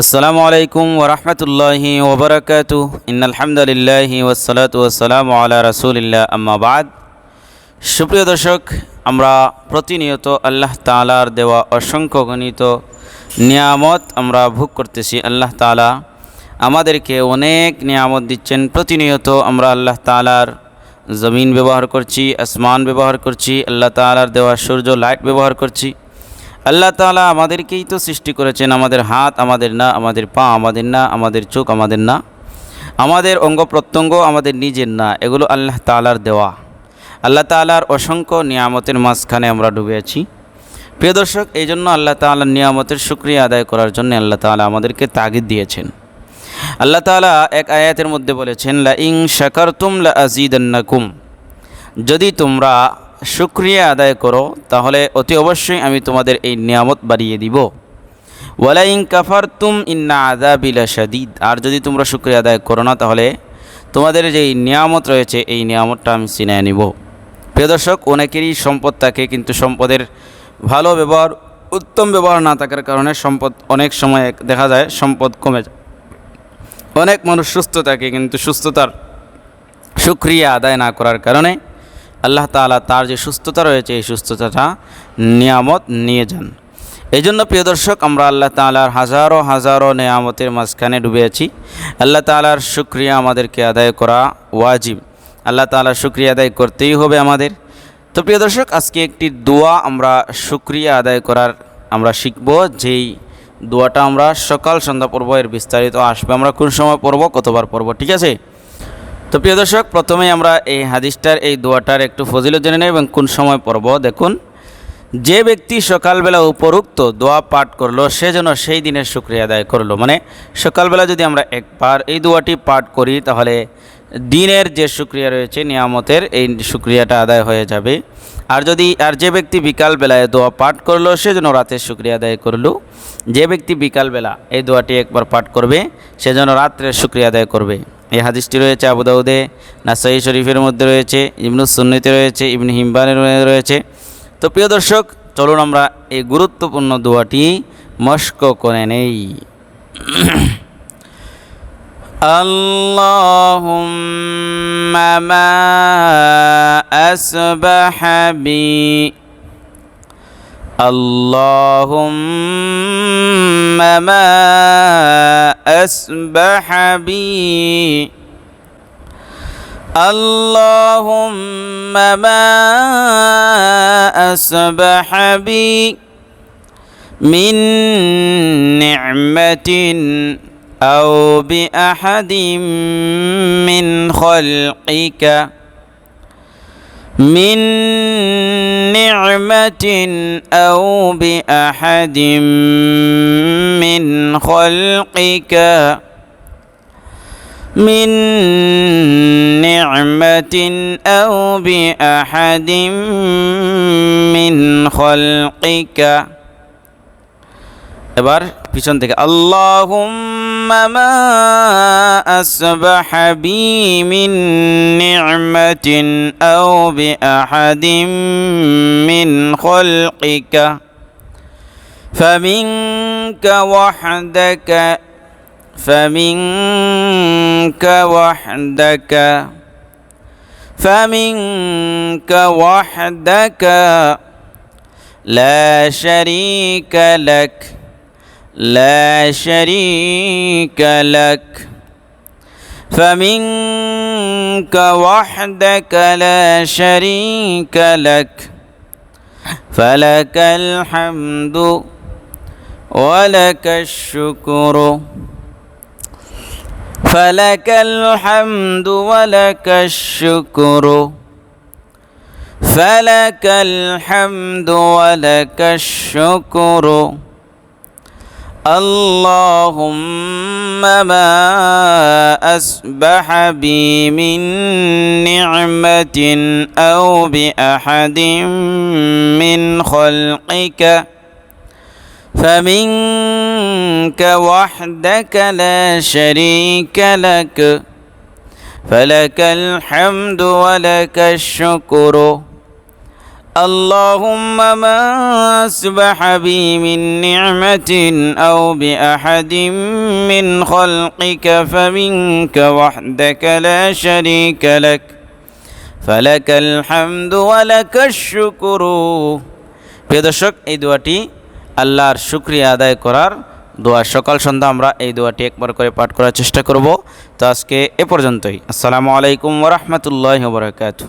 আসসালামু আলাইকুম ওরহমতুল্লাহি ওবরাকাত ইনালহামদুলিল্লাহি ওসালাত ওসালাম আলা রাসুলিল্লাহ। আম্মাবাদ সুপ্রিয় দর্শক, আমরা প্রতিনিয়ত আল্লাহ তালার দেওয়া অসংখ্য গণিত নিয়ামত আমরা ভোগ করতেছি আল্লাহ তালা আমাদেরকে অনেক নিয়ামত দিচ্ছেন। প্রতিনিয়ত আমরা আল্লাহ তালার জমিন ব্যবহার করছি, আসমান ব্যবহার করছি, আল্লাহ তালার দেওয়া সূর্য, লাইট ব্যবহার করছি। আল্লাহ তাআলা আমাদেরকেই তো সৃষ্টি করেছেন, আমাদের হাত, আমাদের না, আমাদের পা, আমাদের না, আমাদের চোখ, আমাদের না। আমাদের অঙ্গ প্রত্যঙ্গ, আমাদের নিজের না, এগুলো আল্লাহ তালার দেওয়া। আল্লাহ তাআলার অসংখ্য নিয়ামতের মাঝখানে আমরা ডুবে আছি। প্রিয় দর্শক এই জন্য আল্লাহ তাআলার নিয়ামতের শুক্রিয়া আদায় করার জন্য আল্লাহ তাআলা আমাদেরকে তাগিদ দিয়েছেন। আল্লাহ তাআলা এক আয়াতের মধ্যে বলেছেন লা ইং শাকারতুম লা আজিদান্নাকুম যদি তোমরা শুক্রিয়া আদায় করো, তাহলে অতি অবশ্যই আমি তোমাদের এই নিয়ামত বাড়িয়ে দিব। ওয়ালাইং কাফার তুম ইন্না আদাবিলা শাদিদ আর যদি তোমরা শুক্রিয়া আদায় করো না, তাহলে তোমাদের যে নিয়ামত রয়েছে, এই নিয়ামতটা আমি চিনে নিব। প্রিয় দর্শক, অনেকেরই সম্পদ থাকে, কিন্তু সম্পদের ভালো ব্যবহার, উত্তম ব্যবহার না থাকার কারণে সম্পদ অনেক সময় দেখা যায় সম্পদ কমে যায়। অনেক মানুষ সুস্থ থাকে, কিন্তু সুস্থতার সুক্রিয়া আদায় না করার কারণে আল্লাহ তাআলা তার যে সুস্থতা রয়েছে, এই সুস্থতাটা নিয়ামত নিয়ে যান। এই জন্য প্রিয় দর্শক, আমরা আল্লাহ তাআলার হাজারো হাজারো নিয়ামতের মাঝখানে ডুবে আছি। আল্লাহ তাআলার শুক্রিয়া আমাদেরকে আদায় করা ওয়াজিব। আল্লাহ তাআলার শুক্রিয়া আদায় করতেই হবে আমাদের। তো প্রিয় দর্শক, আজকে একটি দোয়া আমরা শুক্রিয়া আদায় করার আমরা শিখব, যেই দোয়াটা আমরা সকাল, সন্ধ্যা পর্ব এর বিস্তারিত আসবে। আমরা কোন সময় পড়ব, কতবার পড়ব, ঠিক আছে? তো প্রিয় দর্শক, প্রথমেই আমরা এই হাদিসটার, এই দোয়াটার একটু ফজিল জেনে নেব এবং কোন সময় পড়ব। দেখুন, যে ব্যক্তি সকালবেলা উপরুক্ত দোয়া পাঠ করল, সে যেন সেই দিনের শুক্রিয়া আদায় করল। মানে সকালবেলা যদি আমরা একবার এই দোয়াটি পাঠ করি, তাহলে দিনের যে শুক্রিয়া রয়েছে, নিয়ামতের এই শুক্রিয়াটা আদায় হয়ে যাবে। আর যদি, আর যে ব্যক্তি বিকালবেলায় দোয়া পাঠ করল, সে যেন রাতের শুক্রিয়া আদায় করল। যে ব্যক্তি বিকালবেলা এই দোয়াটি একবার পাঠ করবে, সে যেন রাত্রের শুক্রিয়া আদায় করবে। এই হাদিসটি রয়েছে আবুদাউদে নাসাই শরীফের মধ্যে রয়েছে ইবনুস সুন্নিতে রয়েছে, ইবন হিম্বানের রয়েছে। তো প্রিয় দর্শক, চলুন আমরা এই গুরুত্বপূর্ণ দোয়াটি মস্ক করে নেই। اللهم ما أسبح بي. اللهم ما أسبح بي. اللهم ما أسبح بي. من نعمة أو بأحد من خلقك من نعمة أو بأحد من خلقك من نعمة أو بأحد من خلقك এবার পিছন থেকে ثم ما أسبح بي من نعمة أو بأحد من خلقك. فمنك وحدك فمنك وحدك فمنك وحدك لا شريك لك. لا شريك لك. فمنك وحدك لا شريك لك. فلك الحمد ولك الشكر. فلك الحمد ولك الشكر. فلك الحمد ولك الشكر. اللهم ما أسبح بي من نعمة أو بأحد من خلقك فمنك وحدك لا شريك لك فلك الحمد ولك الشكر. اللهم ما أصبح بي من نعمة أو بأحد من خلقك فمنك وحدك لا شريك لك فلك الحمد ولك الشكر প্রিয় দর্শক এই দোয়াটি আল্লাহর শুক্রিয়া আদায় করার দোয়া সকাল সন্ধ্যা আমরা এই দোয়াটি একবার করে পাঠ করার চেষ্টা করব তো আজকে এ পর্যন্তই আসসালামু আলাইকুম ওরহমতুল্লাহ বরকাত